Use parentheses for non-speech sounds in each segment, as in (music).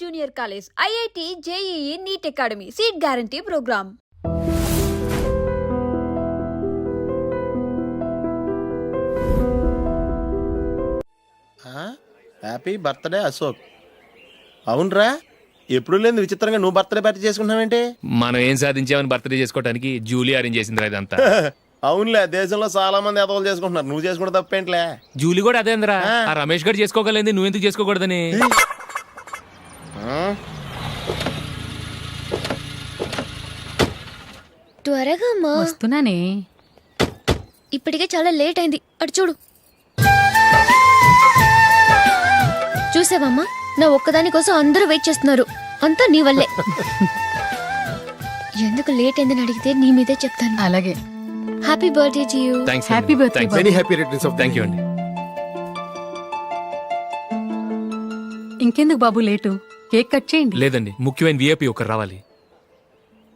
Junior college IIT JEE NEET academy. Seat guarantee programme. Happy birthday Ashok. అవునరా ఎప్పుడు లేని విచిత్రంగా నువ్వు బర్త్డే పార్టీ చేసుకుంటున్నావేంటి? మనం ఏం సాధించామని బర్త్డే చేసుకోవడానికి జూలీ అరేంజ్ చేసింది ఇదంతా. (laughs) అవునులే దేశంలో చాలా మంది ఎదవలు చేసుకుంటున్నారు. నువ్వు చేసుకుంటే తప్పేంట్లే? జూలీ కూడా అదేంద్రా? ఆ. రమేష్ గారు చేసుకోగలేదు నువ్వు ఎందుకు చేసుకోకూడదని? త్వరగా అమ్మా. వస్తున్నానే. ఇప్పటికే చాలా లేట్ అయింది. అటు చూడు. చూసావమ్మా? నా ఒక్కదాని కోసం అందరూ వెయిట్ చేస్తున్నారు. అంతా నీ వల్లే. (laughs) ఎందుకు లేట్ అయిందని అడిగితే నీ మీదే చెప్తాను. అలాగే. Happy birthday to you thanks happy birthday many happy returns of thank you అండి ఇంకెందుకు బాబు లేటు? కేక్ కట్ చేయండి. లేదండి ముఖ్యమైన విఐపి ఒకరు రావాలి.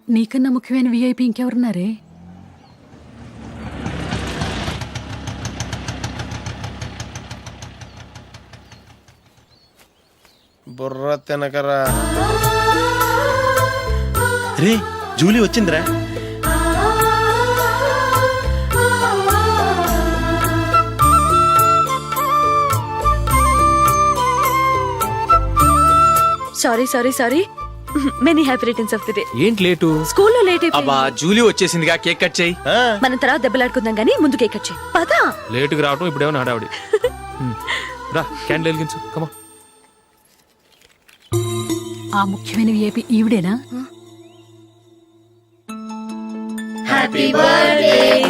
నీకన్నా ముఖ్యమైన విఐపి ఇంకెవరున్నారే? బుర్ర తినకరా. రే జూలీ వచ్చిందిరా. Sorry sorry sorry many happy returns of the day ఏంటి లేటు? స్కూల్లో లేట్ అబ్బా జూలీ వచ్చేసిందిగా కేక్ కట్ చేయి? మనం తర్వాత దెబ్బలాడుకుందాం గానీ ముందు కేక్ వచ్చే పదా. లేటుగా రావటం ఇప్పుడేమో హడావిడి. రా క్యాండిల్ వెలిగించు కమా ఆ ముఖ్యమైన విఐపి ఈవిడేనా? ఏయ్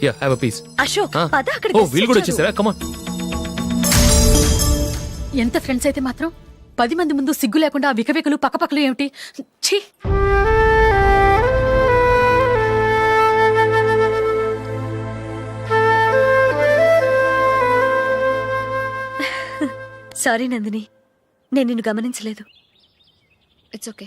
yeah have a piece Ashok పద అక్కడ ఓ వీళ్ళు కూడా వచ్చేసారా? కమాన్ ఎంత ఫ్రెండ్స్ అయితే మాత్రం పది మంది ముందు సిగ్గు లేకుండా ఆ వికవికలు పక్కపక్కలు ఏమిటి? ఛీ! సారీ నందిని నేను నిన్ను గమనించలేదు. ఇట్స్ ఓకే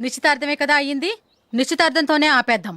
నిశ్చితార్థమే కదా అయ్యింది? నిశ్చితార్థంతోనే ఆపేద్దాం.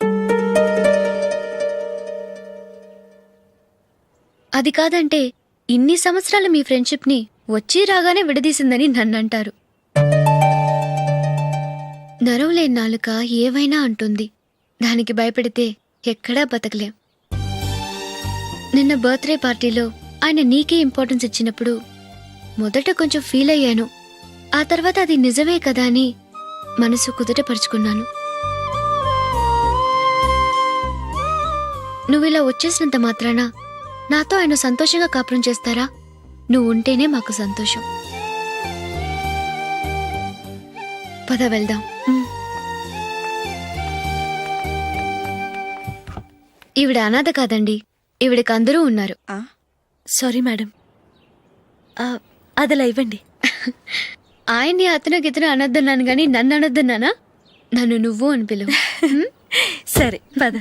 అది కాదంటే ఇన్ని సంవత్సరాల మీ ఫ్రెండ్షిప్ని వచ్చి రాగానే విడదీసిందని నన్నంటారు. నరవలేని నాలుక ఏవైనా అంటుంది. దానికి భయపడితే ఎక్కడా బతకలేం. నిన్న బర్త్డే పార్టీలో ఆయన నీకే ఇంపార్టెన్స్ ఇచ్చినప్పుడు మొదట కొంచెం ఫీల్ అయ్యాను. ఆ తర్వాత అది నిజమే కదా అని మనసు కుదుటపరుచుకున్నాను. నువ్వు ఇలా వచ్చేసినంత మాత్రాన నాతో ఆయన సంతోషంగా కాపురం చేస్తారా? నువ్వు ఉంటేనే మాకు సంతోషం. పద వెళ్దాం. ఈవిడ అనాథ కాదండి. ఈవిడకి అందరూ ఉన్నారు? Sorry madam. అదలా ఇవ్వండి. (laughs) ఆయన్ని అతను గితను అనొద్దన్నాను గాని నన్ను అనొద్దన్నానా? నన్ను నువ్వు అని పిలువు? (laughs) సరే పద.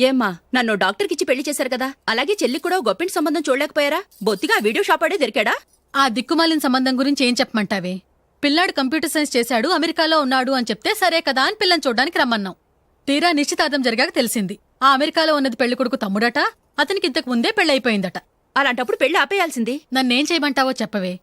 ఏమ్మా నన్ను డాక్టర్కి ఇచ్చి పెళ్ళి చేశారు కదా? అలాగే చెల్లి కూడా గొప్పింటి సంబంధం చూడలేకపోయారా? బొత్తిగా వీడియో షాప్ ఆడే దొరికాడా? ఆ దిక్కుమాలిన సంబంధం గురించి ఏం చెప్పమంటావే? పిల్లాడు కంప్యూటర్ సైన్స్ చేశాడు అమెరికాలో ఉన్నాడు అని చెప్తే సరే కదా అని పిల్లని చూడడానికి రమ్మన్నాం. తీరా నిశ్చితార్థం జరిగాక తెలిసింది. ఆ అమెరికాలో ఉన్నది పెళ్ళి కొడుకు తమ్ముడట అతనికి ఇంతకు ముందే పెళ్ళైపోయిందట అలాంటప్పుడు పెళ్ళి ఆపేయాల్సింది. నన్నేం చేయమంటావో చెప్పవే.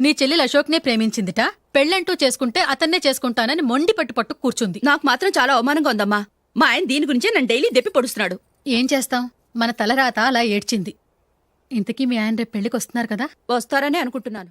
నీ చెల్లెలు అశోక్నే ప్రేమించిందిట పెళ్ళంటూ చేసుకుంటే అతన్నే చేసుకుంటానని మొండి పట్టు పట్టు కూర్చుంది. నాకు మాత్రం చాలా అవమానంగా ఉందమ్మా. మా ఆయన దీని గురించే నన్ను డైలీ దెప్పి పొడుస్తున్నాడు. ఏం చేస్తాం? మన తలరాత అలా ఏడ్చింది. ఇంతకీ మీ ఆయన రేపు పెళ్ళికి వస్తున్నారు కదా? వస్తారనే అనుకుంటున్నాను.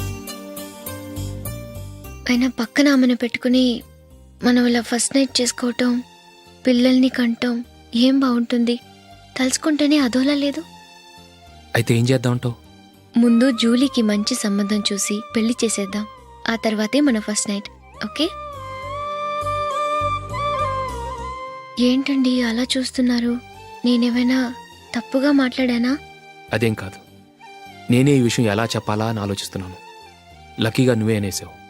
అయినా పక్కన ఆమెను పెట్టుకుని మనం ఇలా ఫస్ట్ నైట్ చేసుకోవటం పిల్లల్ని కంటం ఏం బాగుంటుంది? తలుచుకుంటేనే అదోలా లేదు. అయితే ఏం చేద్దామంటావు ముందు జూలీకి మంచి సంబంధం చూసి పెళ్ళి చేసేద్దాం. ఆ తర్వాతే మన ఫస్ట్ నైట్ ఓకే? ఏంటండి అలా చూస్తున్నారు? నేనేమైనా తప్పుగా మాట్లాడానా? అదేం కాదు. నేనే ఈ విషయం ఎలా చెప్పాలా అని ఆలోచిస్తున్నాను. లక్కీగా నువ్వే అనేసావు.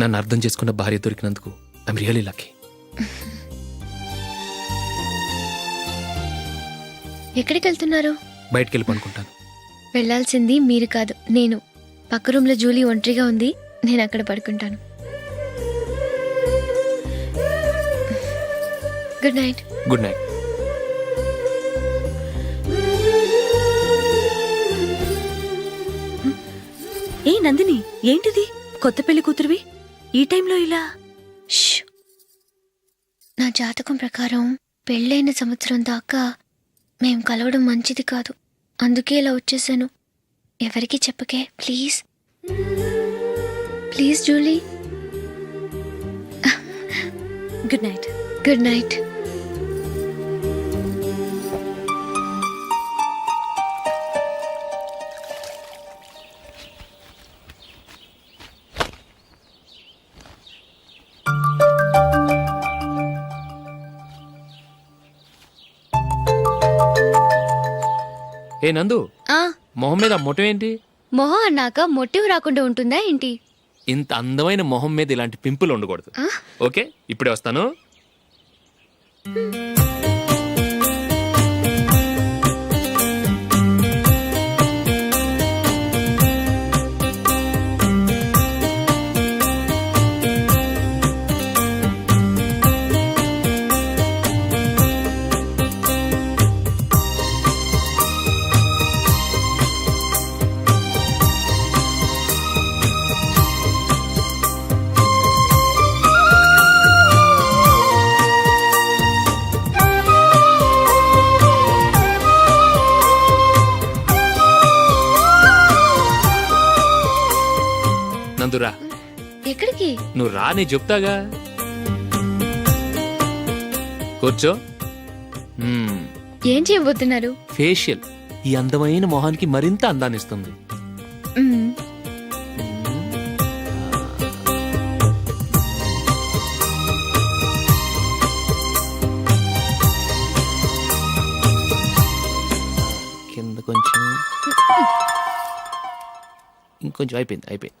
నన్ను అర్థం చేసుకున్న భార్య దొరికినందుకు ఐమ్ రియలీ లక్కీ ఎక్కడికి వెళ్తున్నారు బయటికి వెళ్ళి పనుకుంటాను వెళ్ళాల్సింది మీరు కాదు నేను. పక్క రూమ్లో జూలీ ఒంటరిగా ఉంది నేను అక్కడ పడుకుంటాను. గుడ్ నైట్ గుడ్ నైట్ ఏ నందిని ఏంటిది? కొత్త పెళ్ళి కూతురువి? ఈ టైంలో ఇలా? ష్. నా జాతకం ప్రకారం పెళ్ళైన సంవత్సరం దాకా మేం కలవడం మంచిది కాదు. అందుకే ఇలా వచ్చేసాను. ఎవరికి చెప్పకే please. Please Julie. Good night. Good night. ఏ నందు? ఆ. మొహం మీద ఆ మొటం ఏంటి? మొహం అన్నాక మొటివ్ రాకుండా ఉంటుందా ఏంటి? ఇంత అందమైన మొహం మీద ఇలాంటి పింపుల్ ఉండకూడదు? ఓకే ఇప్పుడే వస్తాను. రా నేను చెప్తాగా? కూర్చో. మ్మ్. ఏం చేయబోతున్నారు? ఫేషియల్. ఈ అందమైన మొహానికి మరింత అందాన్ని ఇస్తుంది మ్మ్. కింద కొంచెం. ఇంకొంచెం అయిపోయింది అయిపోయింది.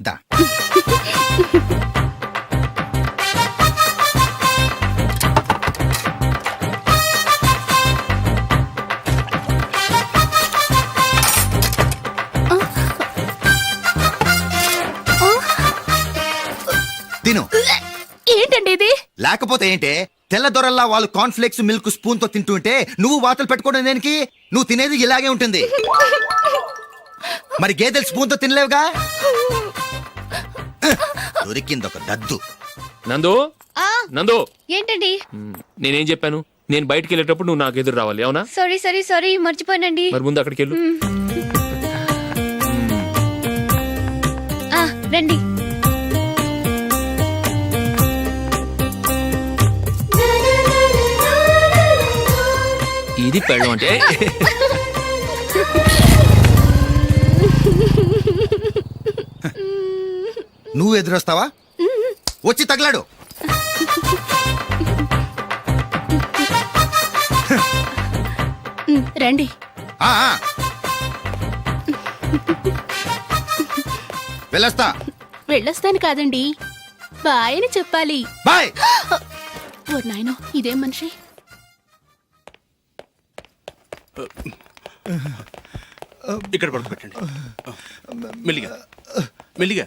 Да. తిను. ఏంటండి ఇది? లేకపోతే ఏంటే తెల్ల దొరల్లా వాళ్ళు కాన్ఫ్లెక్స్ మిల్క్ స్పూన్తో తింటుంటే నువ్వు వాతలు పెట్టుకోవడం దేనికి? నువ్వు తినేది ఇలాగే ఉంటుంది. (laughs) మరి గేదెలు స్పూన్తో తినలేవుగా? దొరికింది ఒక దద్దు. నందు? ఆ నందు? ఏంటండి? మ్, నేనేం చెప్పాను? నేను బయటికి వెళ్ళేటప్పుడు నువ్వు నాకు ఎదురు రావాలి అవునా? సారీ సారీ సారీ మర్చిపోయానండి. మరి ముందు అక్కడికి వెళ్ళు ఆ, రండి. ఇది పెళ్ళం అంటే? (laughs) నువ్వు ఎదురొస్తావా? వచ్చి తగలాడు. రండి. ఆ, ఆ. వెళ్ళొస్తా. వెళ్ళొస్తాను కాదండి. బాయ్ అని చెప్పాలి. బాయ్. ఓ నాయనో ఇదేం మనిషి? ఇక్కడ పడుకోబెట్టండి. మెల్లిగా. మెల్లిగా.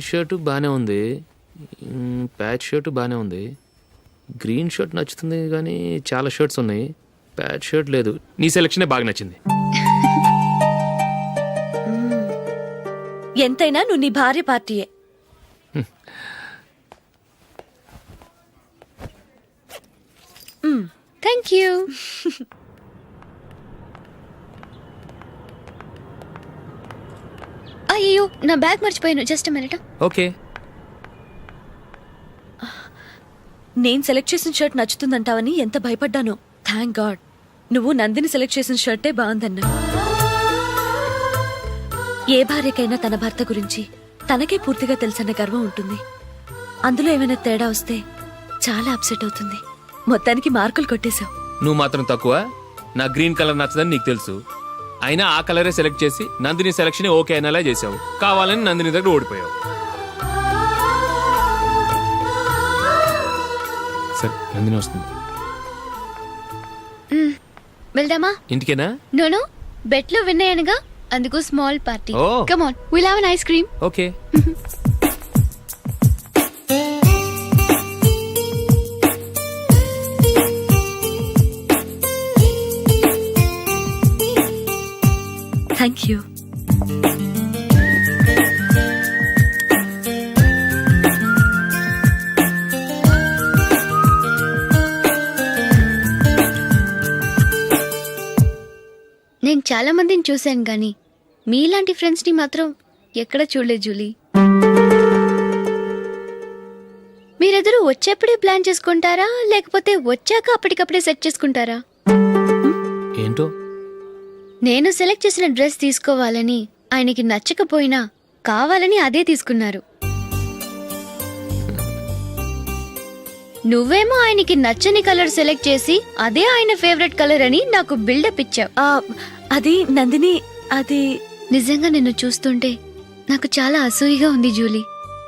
గ్రీన్ షర్ట్ బాగానే ఉంది. ప్యాచ్ షర్ట్ బాగానే ఉంది. గ్రీన్ షర్ట్ నచ్చుతుంది కానీ చాలా షర్ట్స్ ఉన్నాయి. ప్యాచ్ షర్ట్ లేదు. నీ సెలక్షనే బాగా నచ్చింది. ఎంతైనా నువ్వు నీ భార్య పార్టీయే. థ్యాంక్ యూ అయ్యో నా బ్యాగ్ మర్చిపోయాను. జస్ట్ మినిట్ ఓకే నేను సెలెక్ట్ చేసిన షర్ట్ నచ్చుతుందంటావని ఎంత భయపడ్డాను. థ్యాంక్ గాడ్ నువ్వు నందిని సెలెక్ట్ చేసిన షర్టే బాగుందన్నా. ఏ భార్యకైనా తన భర్త గురించి తనకే పూర్తిగా తెలుసన్న గర్వం ఉంటుంది. అందులో ఏమైనా తేడా వస్తే చాలా అప్సెట్ అవుతుంది. మొత్తానికి మార్కులు కొట్టేశావు. నువ్వు మాత్రం తక్కువ. నా గ్రీన్ కలర్ నచ్చదని నీకు తెలుసు. అయినా ఆ కలరే సెలెక్ట్ చేసి నందిని సెలక్షన్ ఓకే అయినలా చేసావు కావాలని నందిని దగ్గర ఓడిపోయావు. సరే నందిని వస్తుంది. వెళ్దామా? ఇంటికేనా? నోను బెట్లో విన్ అయ్యానుగా. అందుకు small party. Come on will have ice cream okay. (laughs) Thank you నేను చాలా మందిని చూశాను గాని మీలాంటి ఫ్రెండ్స్ని మాత్రం ఎక్కడ చూడలేదు జూలీ. మీరెదరూ వచ్చేప్పుడే ప్లాన్ చేసుకుంటారా? లేకపోతే వచ్చాక అప్పటికప్పుడే సెట్ చేసుకుంటారా? ఏంటో? నేను సెలెక్ట్ చేసిన డ్రెస్ తీసుకోవాలని ఆయనకి నచ్చకపోయినా కావాలని అదే తీసుకున్నారు. నువ్వేమో ఆయనకి నచ్చని కలర్ సెలెక్ట్ చేసి అదే ఆయన ఫేవరెట్ కలర్ అని నాకు బిల్డప్ ఇచ్చావు. ఆ, అది నందిని అది నిజంగా నిన్ను చూస్తుంటే నాకు చాలా అసూయగా ఉంది జూలీ.